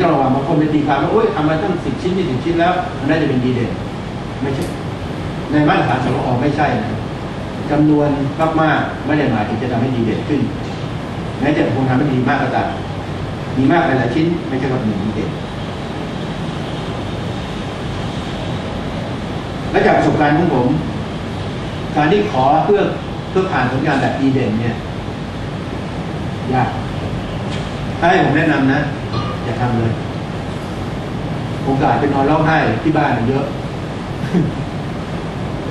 ต้องระวังบางคนไปตีความว่าโอ๊ยทำมาตั้งสิบชิ้นยี่สิบชิ้นแล้ว มันน่าจะเป็นดีเด่นไม่ใช่ในมาตรฐานสรอไม่ใช่นะจำนวนมากๆไม่ได้หมายถึงจะทำให้ดีเด่นขึ้นแม้จะคงทำให้ดีมากก็ตามมีมากหลายชิ้น ไม่ใช่ว่าหนึ่งดีเด่นและจากประสบการณ์ของผม การที่ขอเพื่อเพื่อผ่านผลงานแบบดีเด่นเนี่ยยากถ้าให้ผมแนะนำนะ อย่าทำเลย โอกาสไปนอนร้องไห้ที่บ้านเยอะ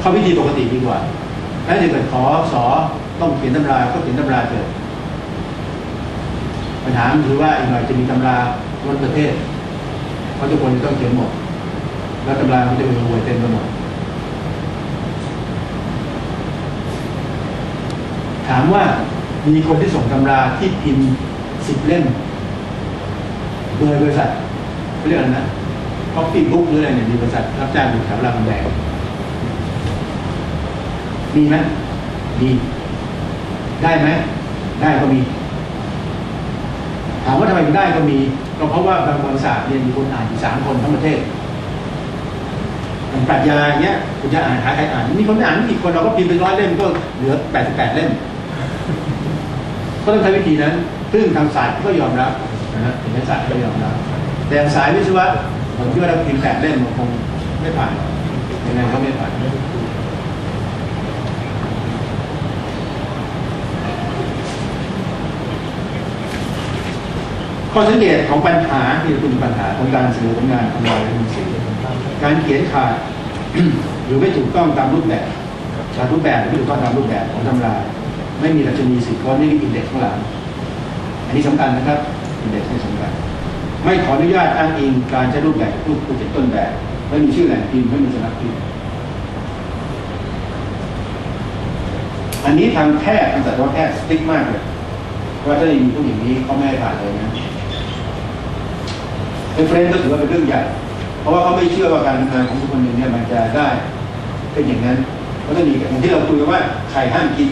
เข้าพิธีปกติดีกว่าแล้วถ้าเกิดขอสอต้องเขียนตำราก็เขียนตำราเถอะปัญหาคือว่าอีกหน่อยจะมีตำราล้นประเทศเพราะทุกคนต้องเขียนหมด แล้วตำรามันจะเป็นรวยเต็มไปหมดถามว่ามีคนที่ส่งตำราที่พิมพ์สิบเล่ม โดยบริษัทเขาเรียกอะไรนะคอฟฟี่บุ๊กหรืออะไรเนี่ยมีบริษัทรับจ้างอยู่แถวรามคำแหงมีไหมมีได้ไหมได้ก็มี ถามว่าทำไมถึงได้ก็มีก็เพราะว่าบางบริษัทเนี่ยมีคนอ่านอยู่สามคนทั้งประเทศอย่างปรัชญาเงี้ยคุณจะอ่านหาใครอ่าน มีคนอ่านไม่กี่คนเราก็พิมพ์ไปร้อยเล่มก็เหลือแปดสิบแปดเล่ม ก็ต้องใช้วิธีนั้น ซึ่งทางศาสตร์ก็ยอมรับ นะฮะทางศาสตร์ก็ยอมรับแต่สายวิศวะผมคิดว่าเราพิมพ์แปดเล่มมันคงไม่ผ่านยังไงก็ไม่ผ่านข้อสังเกตของปัญหาที่เป็นปัญหาของการสื่อผลงานทำลายหนังสือการเขียนขาดหรือไม่ถูกต้องตามรูปแบบตามรูปแบบหรือไม่ถูกต้องตามรูปแบบของตำราไม่มีดัชนีสิทธิ์ข้อนี่อินเด็กซ์ข้างหลังอันนี้สำคัญนะครับ อินเด็กซ์นี่สำคัญไม่ขออนุญาตอ้างอิงการใช้รูปแบบรูปผู้เป็นต้นแบบไม่มีชื่อแหล่งพิมพ์ไม่มีสำนักพิมพ์อันนี้ทางแพทย์ทางสัตวแพทย์สติ๊กมากเลยว่าถ้ามีผู้อย่างนี้เขาไม่ให้ผ่านเลยนะเป็นเฟรนด์ก็ถือว่าเป็นเรื่องใหญ่เพราะว่าเขาไม่เชื่อว่าการทำงานของคนหนึ่งเนี่ยมันจะได้เป็นอย่างนั้นเพราะถ้ามีอย่างที่เราคุยกันว่าไข่ห้ามกิน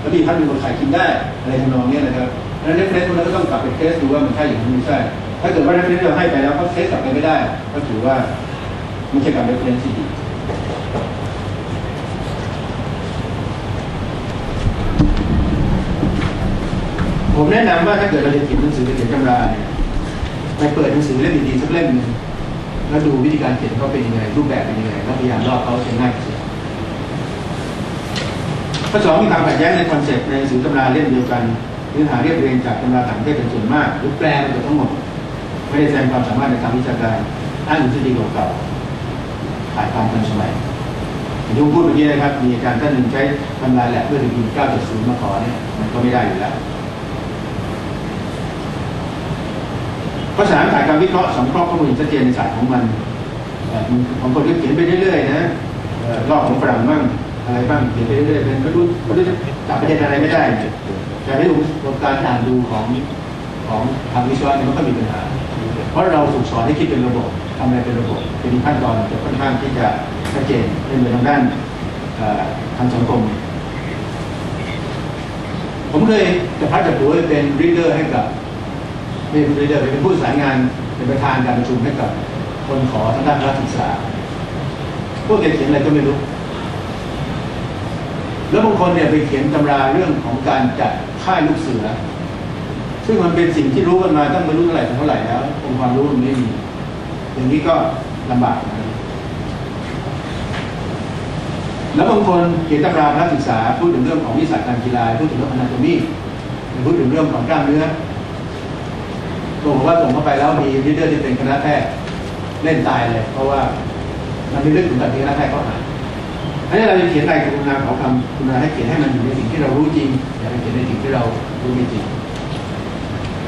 แล้วมีท่านมีคนไข่กินได้อะไรทำนองนี้นะครับ นั้นเฟรนด์พวกนั้นก็ต้องกลับไปเทสดูว่ามันใช่อย่างนี้ไม่ใช่ ถ้าเกิดว่าเรฟเฟรนซ์เราให้ไปแล้วเขาเทสกลับไปไม่ได้ ก็ถือว่าไม่ใช่การเรฟเฟรนซ์ที่ดีผมแนะนำว่าถ้าเกิดเราจะเขียนหนังสือหรือเขียนตำราเนี่ยไปเปิดหนังสือเล่มดีๆสักเล่มหนึ่งแล้วดูวิธีการเขียนเขาเป็นยังไงรูปแบบเป็นยังไงแล้วพยายามลอกเขาจะง่ายที่สุดข้อสองมีความขัดแย้งในคอนเซ็ปต์ในหนังสือตำราเล่มเดียวกัน เนื้อหาเรียบเรียงจากตำราต่างประเทศเป็นส่วนมาก หรือแปลมาจากทั้งหมด ไม่ได้แสดงความสามารถในทางวิชาการอ้างอิงทฤษฎีเก่าๆขายความทันสมัยอย่างที่ผมพูดเมื่อกี้นะครับ มีอาจารย์ท่านหนึ่งใช้ทำลายแหละเพื่อถึง970 มาขอเนี่ยมันก็ไม่ได้อยู่แล้วข้อสามขาดการวิเคราะห์สังเคราะห์ข้อมูลชัดเจนในศาสตร์ของมันเอ่อบางคนก็เขียนไปเรื่อยๆนะเอ่อลอกของฝรั่งบ้างอะไรบ้างเขียนไปเรื่อยๆเป็นไม่รู้ไม่รู้จะจับประเด็นอะไรไม่ได้ แต่ให้ดูการอ่านดูของของทางวิศวะเนี่ยมันก็มีปัญหา เพราะเราถูกสอนให้คิดเป็นระบบทำอะไรเป็นระบบเป็นขั้นตอนจะค่อนข้างที่จะชัดเจนในเรื่องทางด้านทางสังคม ผมเคยจะพัดจับตัวเป็นรีเดอร์ให้กับเป็นรีเดอร์เป็นผู้สายงานเป็นประธานการประชุมให้กับคนขอทางด้านรัฐศึกษา พวกแกเขียนอะไรก็ไม่รู้ แล้วบางคนเนี่ยไปเขียนตำราเรื่องของการจัด ค่ายลูกเสือ ซึ่งมันเป็นสิ่งที่รู้กันมาตั้งไม่รู้เท่าไหร่เท่าไหร่แล้วองค์ความรู้มันไม่มีอย่างนี้ก็ลำบากนะแล้วบางคนเขียนตำราพระศึกษาพูดถึงเรื่องของวิสัยการกีฬาพูดถึงเรื่องอนาโตมีพูดถึงเรื่องของกล้ามเนื้อตัวบอกว่าส่งเข้าไปแล้วมีลิเดอร์ที่เป็นคณะแพทย์เล่นตายเลย เพราะว่ามันมีเรื่องถึงกับที่คณะแพทย์เขาหา อันนี้เราจะเขียนอะไรกับคุณนาขอคำคุณนาให้เขียนให้มันอยู่ในสิ่งที่เรารู้จริงอย่าไปเขียนในสิ่งที่เรารู้ไม่จริง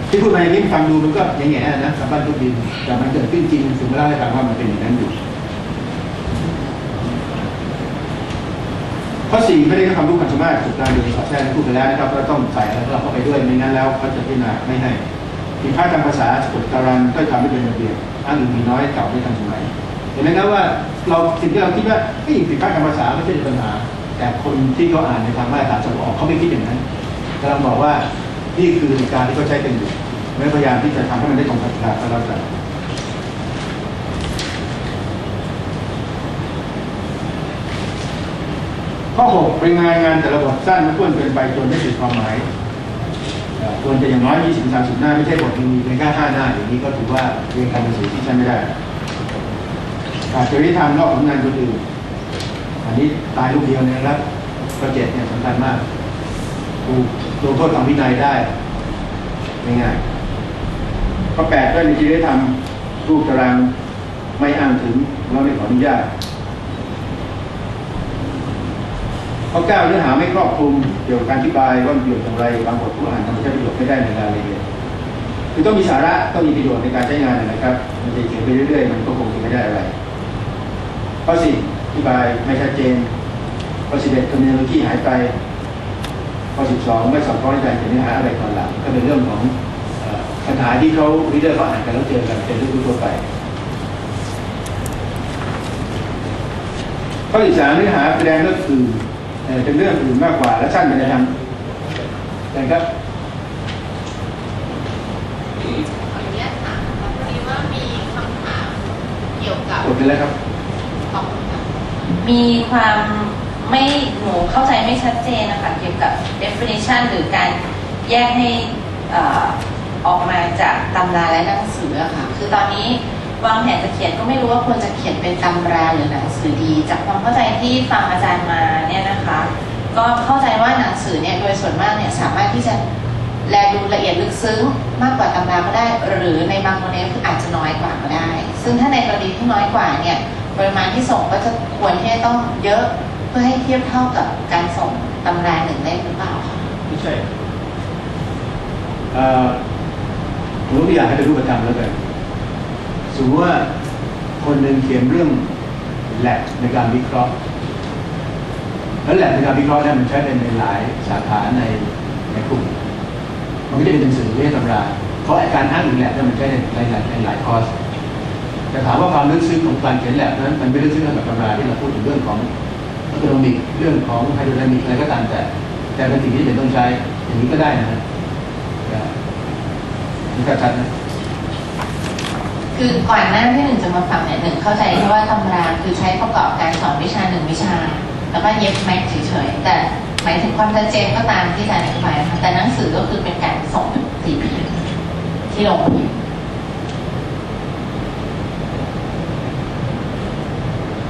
ที่พูดมาอย่างนี้ฟังดูมันก็แง่ๆนะสามบ้านทุกดินแต่มันเกิดขึ้นจริงถึงเวลาให้ฟังว่ามันเป็นอย่างนั้นอยู่ข้อสี่ไม่ได้ความรู้ความสามารถฝึกการเรียนสอแท้พูดไปแล้วนะครับก็ต้องใส่แล้วก็เข้าไปด้วยไม่งั้นแล้วเขาจะพิจารณาไม่ให้ผิดพลาดทางภาษาสะกดตารันก็ทำไม่เป็นระเบียบอ้างอิงมีน้อยเก่าไม่ทันสมัย เห็นไหมครับว่าเราสิ่งที่เราคิดว่าไอ้ผิดพลาดทางภาษาไม่ใช่ปัญหา แต่คนที่เขาอ่านในทางมาตรฐานสมองเขาไม่คิดอย่างนั้นกำลังบอกว่านี่คือการที่เขาใช้กันอยู่ไม่พยายามที่จะทำให้มันได้ตรงกับหลักแล้วแต่ข้อหกเป็นงานงานแต่ละบทสั้นไม่ควรเป็นไปจนไม่ถึงความหมายควรจะอย่างน้อย 20-30 หน้า ไม่ใช่บทมีเพียงแค่5หน้า อย่างนี้ก็ถือว่าเรียนการหนังสือที่ใช้ไม่ได้ ขาดจริยธรรมนอกผลงานคนอื่น อันนี้ตายลูกเดียวเนี่ยนะครับข้อเจ็ดเนี่ยสำคัญมากถูกลงโทษทางวินัยได้ง่ายๆข้อแปดด้วยในจริยธรรมรูปตารางไม่อ้างถึงเราไม่ขออนุญาตข้อเก้าเนื้อหาไม่ครอบคลุมเกี่ยวกับการอธิบายว่ามีประโยชน์อย่างไรบางบทผู้อ่านทำให้ใช้ประโยชน์ไม่ได้ในรายละเอียดคือต้องมีสาระต้องมีประโยชน์ในการใช้งานนะครับ มันจะเขียนไปเรื่อยๆ มันก็คงจะไม่ได้อะไร ข้อสี่อธิบายไม่ชัดเจน ข้อสิบเอ็ด terminology หายไป ข้อสิบสองไม่สอดคล้องในการเขียนเนื้อหาอะไรตอนหลังก็เป็นเรื่องของเอ่อปัญหาที่เขาวิเดอร์เขาอ่านกันแล้วเจอกันเป็นเรื่องทั่วไป ข้อที่สามเนื้อหาแสดงเรื่องอื่นเอ่อเป็นเรื่องอื่นมากกว่าและสั้นไปในทางแต่ครับขออนุญาตถามค่ะพอดีว่ามีคำถามเกี่ยวกับกดไปแล้วครับขอบคุณค่ะ มีความไม่หนูเข้าใจไม่ชัดเจนนะคะเกี่ยวกับ definition หรือการแยกให้อออกมาจากตำราและหนังสือะค่ะ คือตอนนี้วางแผนจะเขียนก็ไม่รู้ว่าควรจะเขียนเป็นตำราหรือหนังสือดี จากความเข้าใจที่ฟังอาจารย์มาเนี่ยนะคะ ก็เข้าใจว่าหนังสือเนี่ยโดยส่วนมากเนี่ยสามารถที่จะแลดูละเอียดลึกซึ้งมากกว่าตำราก็ได้ หรือในบางกรณีคืออาจจะน้อยกว่าก็ได้ ซึ่งถ้าในกรณีที่น้อยกว่าเนี่ย ปริมาณที่ส่งก็จะควรที่จะต้องเยอะเพื่อให้เทียบเท่ากับการส่งตำราหนึ่งเล่มหรือเปล่าคะไม่ใช่ผมยกตัวอย่างให้เป็นรูปธรรมแล้วกันสมมติว่าคนหนึ่งเขียนเรื่องแลบในการวิเคราะห์ แล้วแลบในการวิเคราะห์เนี่ยมันใช้เป็นในหลายสาขาในในกลุ่ม มันไม่ได้เป็นหนังสือไม่ใช่ตำรา เพราะไอการอ้างอิงแลบเนี่ยมันใช้ในหลายหลายคอร์ส แต่ถามว่าความลึกซึ้งของการเขียนแลบนั้น มันไม่ลึกซึ้งเท่ากับตำราที่เราพูดถึงเรื่องของอัตโนมิกเรื่องของไฮโดรไดนามิกอะไรก็ตามแต่ แต่เป็นสิ่งที่เป็นต้องใช้อย่างนี้ก็ได้นะฮะก็นี่ก็ชัดนะคือก่อนหน้าที่หนึ่งจะมาฟังเนี่ยหนึ่งเข้าใจแค่ว่าตำราคือใช้ประกอบการสอนวิชาหนึ่งวิชา แล้วก็เย็บแม็กเฉยๆแต่หมายถึงความชัดเจนก็ตามที่อาจารย์อธิบายแต่หนังสือก็คือเป็นการส่งสี่พิมพ์ที่ลงพิมพ์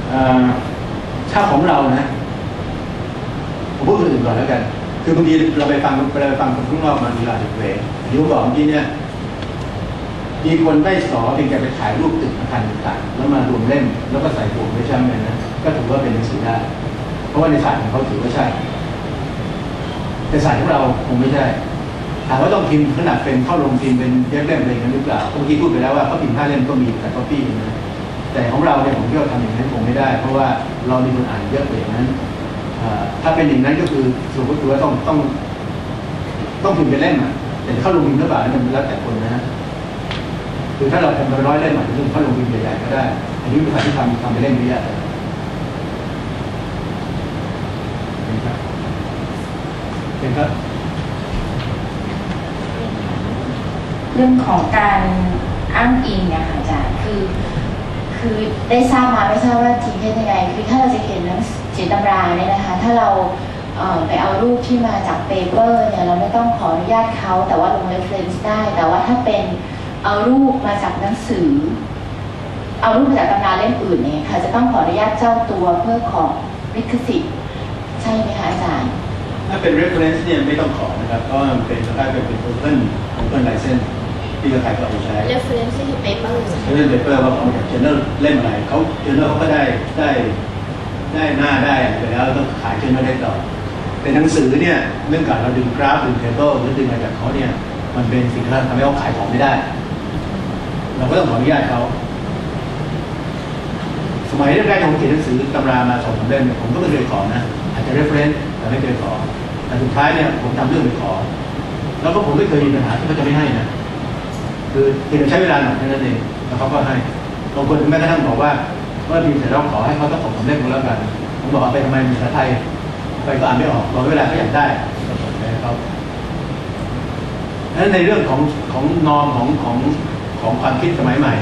เอ่อ ถ้าของเรานะผมพูดคนอื่นก่อนแล้วกัน คือบางทีเราไปฟังเราไปฟังคนข้างนอกมามีหลายเวย์ยุคก่อนเมื่อกี้เนี่ยมีคนได้สอเพียงแต่ไปถ่ายรูปตึกอาคารต่างๆแล้วมารวมเล่มแล้วก็ใส่ปวกไม่ใช่ไหมนะก็ถือว่าเป็นหนังสือได้ เพราะว่าในศาสตร์ของเขาถือว่าใช่แต่ศาสตร์ของเราคงไม่ใช่ถามว่าต้องพิมพ์ขนาดเป็นเข้าลงพิมพ์เป็นเล่มๆอะไรอย่างนั้นหรือเปล่าเมื่อกี้พูดไปแล้วว่าเขาพิมพ์ห้าเล่มก็มีแต่ก็ปี้นะ แต่ของเราเนี่ยผมคิดว่าทำอย่างนั้นคงไม่ได้ เพราะว่าเรามีคนอ่านเยอะกว่าอย่างนั้นถ้าเป็นอย่างนั้นก็คือสรุปก็คือว่าต้องต้อง ต้องพิมพ์เป็นเล่มอะแต่เข้าลงพิมพ์หรือเปล่านี่มันแล้วแต่คนนะฮะคือถ้าเราทำเป็นร้อยเล่มอาจจะเข้าลงพิมพ์ใหญ่ๆก็ได้ อันนี้เป็นการที่ทำทำเป็นเล่มไม่ยากเป็นครับเป็นครับเรื่องของการอ้างอิงเนี่ยค่ะอาจารย์คือ คือได้ทราบมาไม่ทราบว่าทีเพศยังไงคือถ้าเราจะเขียนหนังสือเขียนตำราเนี่ยนะคะ ถ้าเราเไปเอารูปที่มาจากเปเปอร์เนี่ยเราไม่ต้องขออนุญาตเขาแต่ว่าลง reference ได้ แต่ว่าถ้าเป็นเอารูปมาจากหนังสือ เอารูปมาจากตำราเล่มอื่นเนี่ยค่ะจะต้องขออนุญาตเจ้าตัวเพื่อขอลิขสิทธิ์ใช่ไหมคะอาจารย์ ถ้าเป็น reference เนี่ยไม่ต้องขอนะครับเพราะว่ามันเป็นสภาพเป็น open open license ที่ใครก็เอาไปใช้ reference ที่ paper ใช่ไหมเรื่องเปเปอร์ว่าเขาจากเจนเนอร์เล่มอะไรเขาเจนเนอร์เขาก็ได้ได้ได้หน้าได้อะไรไปแล้วต้องขายเจนเนอร์ได้ต่อแต่หนังสือเนี่ยเรื่องการเราดึงกราฟดึงเทเบิลหรือดึงอะไรจากเขาเนี่ยมันเป็นสิ่งที่ทำให้เขาขายของไม่ได้ เราก็ต้องขออนุญาตเขาสมัยแรกๆผมเขียนหนังสือตำรามาสองสามเล่มเนี่ยผมก็ไม่เคยขอนะอาจจะ reference แต่ไม่เคยขอแต่สุดท้ายเนี่ยผมทำเรื่องไปขอ แล้วก็ผมไม่เคยมีปัญหาที่เขาจะไม่ให้นะ คือเพียงใช้เวลาหน่อยแค่นั้นเองแล้วเขาก็ให้บางคนแม้กระทั่งบอกว่าเมื่อพิมพ์เสร็จแล้วขอให้เขาต้องส่งสำเร็จมาแล้วกันผมบอกเอาไปทำไมมีภาษาไทยไปก็อ่านไม่ออกรอเวลาเขาอยากได้ก็ส่งไปให้เขาดังนั้นในเรื่องของของนอมของของของความคิดสมัยใหม่